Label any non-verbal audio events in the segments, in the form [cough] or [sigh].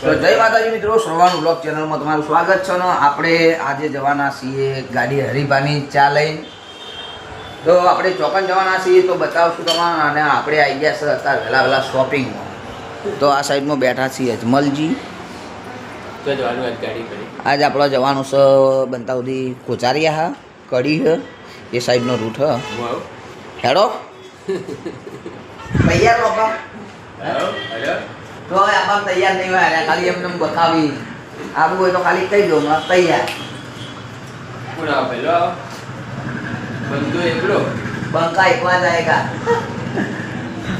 તો જય માતાજી મિત્રો શ્રવણ બ્લોગ ચેનલમાં તમારું સ્વાગત છે ને આપણે આજે જવાના છીએ ગાડી હરિભાની ચા લઈને તો આપણે ચોકન જવાના છીએ તો બતાવશું તમને અને આપણે આવી ગયા છે અત્યારે વહેલા વહેલા શોપિંગમાં તો આ સાઈડમાં બેઠા છીએ અજમલજી. આજ આપણે જવાનું છે બનતા સુધી કોચારિયા હા કડી હ એ સાઈડનો રૂટ હ. હેડો. [laughs] તૈયાર હેલો તો હવે આપણા તૈયાર નહીં હોય ખાલી એમને એમ બતાવી આવું હોય તો ખાલી કહી દો તૈયાર પૂરા પેલો બંધુ એકલો બંકા એકવા જાયગા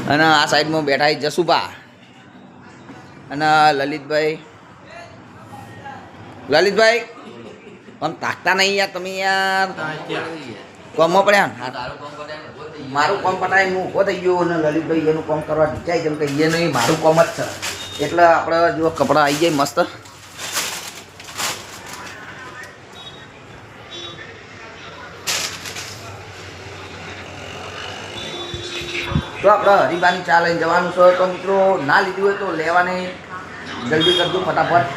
અને આ સાઈડમાં બેઠા જસુભા અને લલિતભાઈ લલિતભાઈ પણ તાકતા નહીં યાર તમે યાર કોમો પડ્યા? મારું કોમ પટાય હું ઊભો થઈ ગયો અને લલિતભાઈ એનું કોમ કરવા જાય જેમ કે એ નહીં, મારું કોમ જ છે. એટલે આપણે જો કપડાં આવી જાય મસ્ત. તો આપણે હરિબાની ચા લઈને જવાનું છે, તો મિત્રો ના લીધું હોય તો લેવાની. જલ્દી કરજો, ફટાફટ.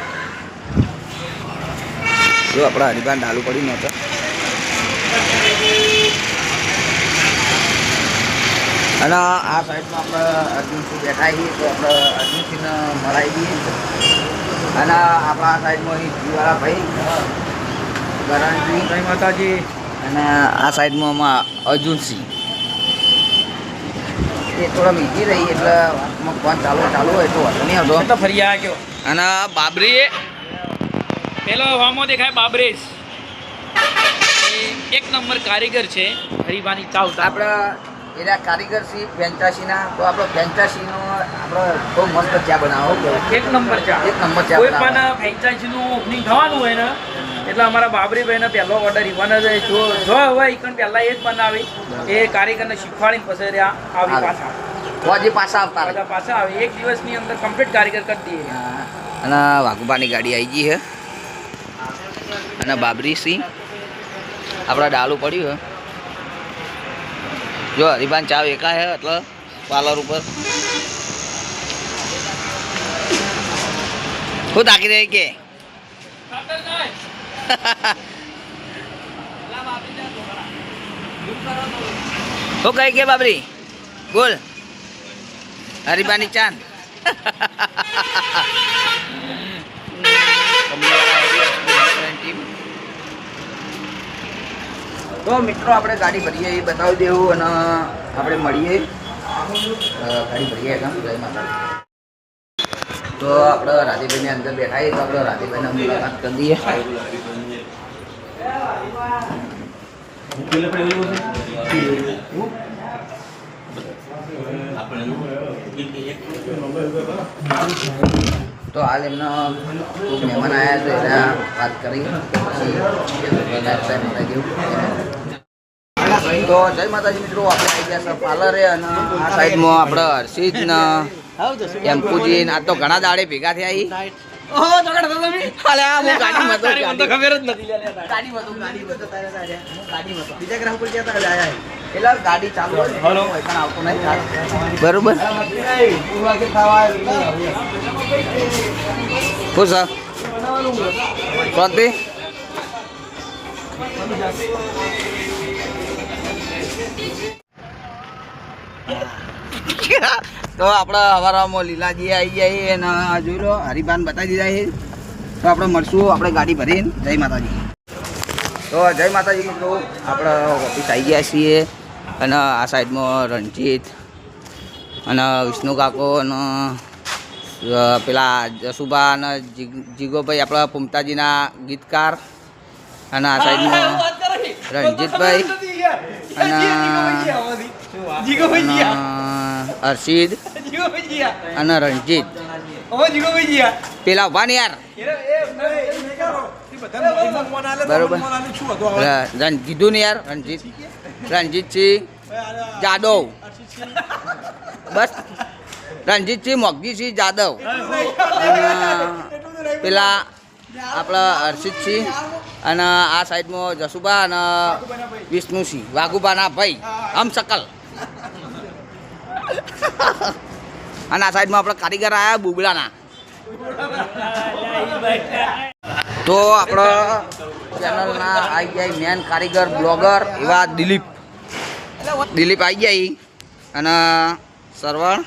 જો આપણા હરિબાન ડાલુ પડી નહોતો અને આ સાઈડમાં આપણે અર્જુનસિંહ બેઠા છીએ તો આપણે અર્જુનસિંહને મળાવી દઈએ. અને આપણા આ સાઈડમાં અહીં જીવાળા ભાઈ ગરણજી ભાઈ માતાજી. અને આ સાઈડમાં આમાં અર્જુનસિંહ એ થોડા મીઠી રહી એટલે વાતમાં ફોન ચાલુ ચાલુ હોય તો વાંધો નહીં તો ફરી આ ગયો અને બાબરી પેલો હવામાં દેખાય બાબરેશ. એ એક નંબર કારીગર છે હરિભાની ચાવતા. આપણે એના કારીગર શ્રી ફેન્ટાસીના તો આપણો ફેન્ટાસીનો આપણે બહુ મસ્ત ચા બનાવો એક નંબર ચા. એક નંબર ચા કોઈ પણ ફ્રેન્ચાઇઝીનું ઓપનિંગ થવાનું હોય ને એટલે અમારા બાબરીભાઈને પહેલો ઓર્ડર ઈવાના જ જો જો હવે ઈકણ પહેલા એ જ બનાવી એ કારીગરને શીખવાડીને પછી રહ્યા આવી પાછા. હજી પાછા આવતા. બધા પાછા આવે. એક દિવસની અંદર કમ્પ્લીટ કારીગર કરી દઈએ. અને વાઘુબાની ગાડી આવી ગઈ છે અને બાબરી સિંહ આપણા ડાલું પડ્યું જો હરિભાન ચા એકા હે એટલે પાર્લર ઉપર. શું તાકી રહી કે? શું કહી કે બાબરી? બોલ. હરિભાની ચાંદ. [laughs] તો મિત્રો, આપણે ગાડી ભરીએ, એ બતાવી દેવું અને આપણે મળીએ. ગાડી ભરીએ કામ જય માતા તો આપણે રાધીભાઈની અંદર બેઠા તો આપણે રાધીભાઈને મુલાકાત કરી દઈએ તો હાલ એમના મહેમાન આવ્યા તો એના વાત કરી. પછી સાહેબ ગયું તો જય માતાજી મિત્રો આપણે આવી ગયા છે પાર્લરે અને આ સાઈડમાં આપણે હર્ષિત ને એમ્પુજી ને આ તો ઘણા દાડે ભેગા થયા બરોબર. શાંતિ તો આપણે હવારમાં લીલાજી આવી જાય અને જોઈ લો હરિભાન બતાવી દીધા છે. તો આપણે મળશું આપણે ગાડી ભરીને. જય માતાજી. તો જય માતાજી મિત્રો આપણે ઓફિસ આવી ગયા છીએ અને આ સાઈડમાં રણજીત અને વિષ્ણુ કાકો અને પેલા જસુભા અને જીગોભાઈ આપણા પુમતાજીના ગીતકાર. અને આ સાઈડમાં રણજીતભાઈ અને હર્ષિદ અને રણજીત. પેલા ઊભા ને યાર બરોબર. કીધું ને યાર રણજીત. રણજીતસિંહ. જાદવ. બસ. રણજીતસિંહ મોગજીસિંહ જાદવ. પેલા આપણા હર્ષિતસિંહ અને આ સાઈડમાં જસુબા અને વિષ્ણુસિંહ વાઘુબાના ભાઈ, હમ સકલ અને આ સાઈડમાં આપણે કારીગર આવ્યા બુબડાના તો આપણા ચેનલના આવી ગયા મેન કારીગર, બ્લોગર એવા દિલીપ. દિલીપ આવી ગયા અને સરવણ.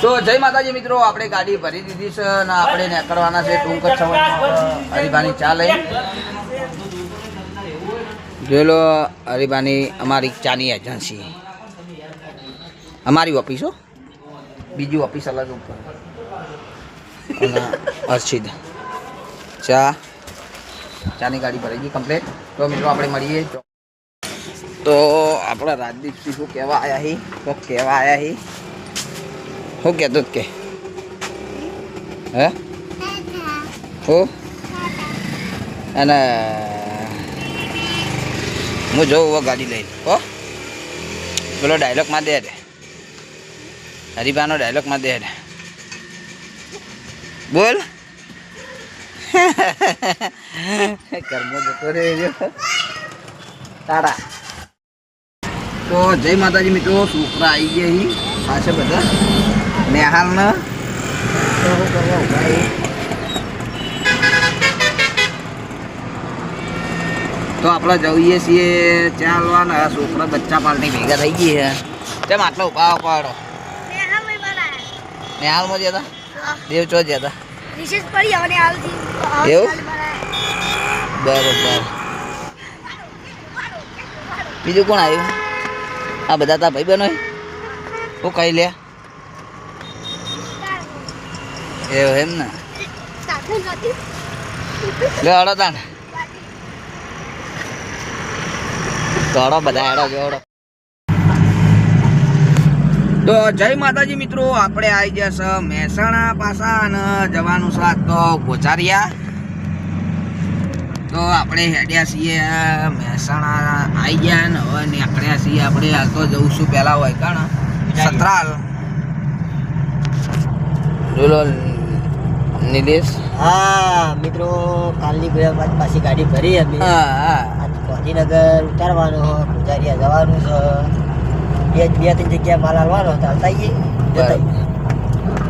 તો જય માતાજી મિત્રો, આપણે ગાડી ભરી દીધી છે અને આપણે નીકળવાના છે ટૂંક જ સમયમાં. હરિભાની ચા લઈ. જોઈ લો, હરિભાની અમારી ચાની એજન્સી અમારી ઓફિસ હો. બીજી ઓફિસ અલગ ઉપર. અને ચા. ચાની ગાડી ભરાઈ ગઈ કમ્પ્લેટ તો મિત્રો, આપણે મળીએ. તો આપણા રાજદીપસિંહ શું કહેવા આવ્યા હી? તો કહેવા આવ્યા હી? શું કહેતો જ કે. હે? હું? અને હું જોઉં હવે ગાડી લઈને. હો? પેલો ડાયલોગમાં દે રે. હરિભાનો ડાયલોગમાં દે રે. બોલ. [laughs] કર્મો જતો રે તારા. તો જય માતાજી મિત્રો છોકરા આવી ગયા પાછા બધા? નેહાલ ને તો આપણે જઈએ છીએ ચાલવાના છોકરા બચ્ચા પાલની ભેગા થઈ ગઈ છે કેમ આટલો ઊભા પાડો નેહાલમાં જતા દેવ ચો જતા હતા એવું? બરોબર બીજું કોણ આવ્યું આ બધા તા ભાઈ બનો શું કહી લે એવું એમ ને? લે હડો તાણ. તો બધા હેડો જોડો તો જય માતાજી મિત્રો, આપણે આવી ગયા છે મહેસાણા પાસા અને જવાનું સાત તો ગોચારિયા તો આપણે હેડ્યા છીએ મહેસાણા આવી ગયા ને, હવે નીકળ્યા છીએ આપણે. હાલ તો જવું છું પહેલાં હોય કારણ સતરાલ નિલેશ? હા મિત્રો કાલની બાદ પાછી ગાડી ભરી હતી હા ગાંધીનગર ઉતારવાનો ગુજારિયા જવાનું છે. બે બે ત્રણ જગ્યાએ માલ હાલવાનો હતો હાલતા આવીએ.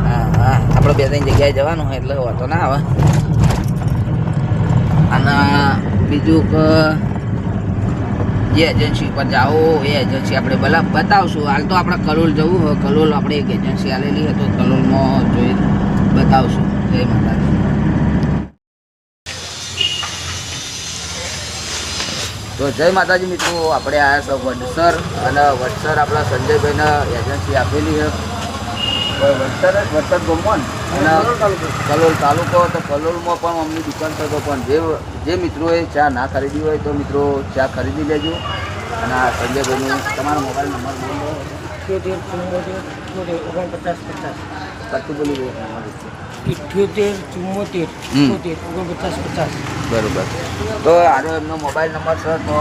હા હા. આપણે બે ત્રણ જગ્યાએ જવાનું હોય એટલે વાંધો ના આવે. અને બીજું કે જે એજન્સી પર જાઓ એ એજન્સી આપણે ભલા બતાવશું. હાલ તો આપણે કલોલ જવું હોય કલોલ આપણે એક એજન્સી આલેલી હતી કલોલમાં જોઈ બતાવશું. જય માતાજી તો જય માતાજી મિત્રો આપણે આવ્યા છે વડસર અને વડસર આપણા સંજયભાઈને એજન્સી આપેલી છે. વડસર જ? વડસર ગમવાન અને કલોલ તાલુકો. તો કલોલમાં પણ અમની દુકાન છે તો પણ જે જે મિત્રોએ ચા ના ખરીદી હોય તો મિત્રો ચા ખરીદી લેજો. અને આ સંજયભાઈનું તમારો મોબાઈલ નંબર બોલો. પચાસ. કચ્છું બોલી દો. તમારું. ઇઠ્યોતેર ચુમ્મોતેર. ઇઠ્યોતેર ઓગણપચાસ પચાસ. બરોબર. તો આનો એમનો મોબાઈલ નંબર છે તો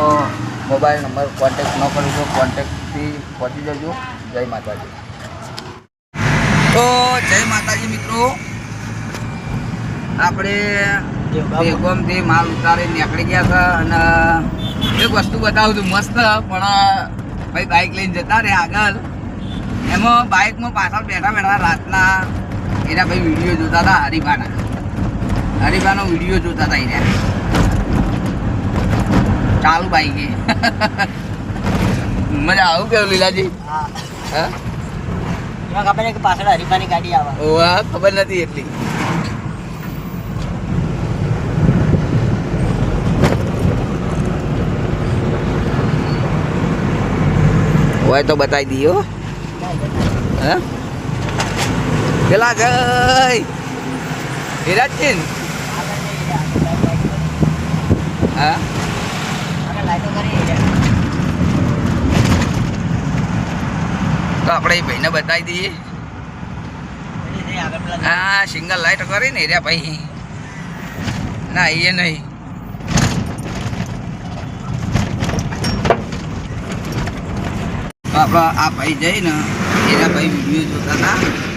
મોબાઈલ નંબર કોન્ટેક ન કરજો કોન્ટેક્ટથી પહોંચી જજો. જય માતાજી. તો જય માતાજી મિત્રો. આપણે બેગમથી માલ ઉતારી નીકળી ગયા હતા અને એક વસ્તુ બતાવું છું મસ્ત પણ ભાઈ બાઇક લઈને જતા રહે આગળ. એમાં બાઇકમાં પાછળ બેઠા બેઠા રાતના એના ભાઈ વીડિયો જોતા હતા હરિભાના. હરિભાનો વીડિયો જોતા હતા એને. ચાલુ બાઈકે મજા આવું કેવું લીલાજી? હા. ખબર કે પાછળ હરીફાની ગાડી આવે. ઓવા ખબર નથી એટલી. હોય તો બતાવી હો. હે? પેલા જય. હિરાજચીન હા? તો આપણે ભાઈને બતાવી દઈએ. હા, સિંગલ લાઈટ કરી ને રે ભાઈ. ના એ નહીં. આપણા આ ભાઈ જઈને એના ભાઈ વીડિયો જોતા હતા.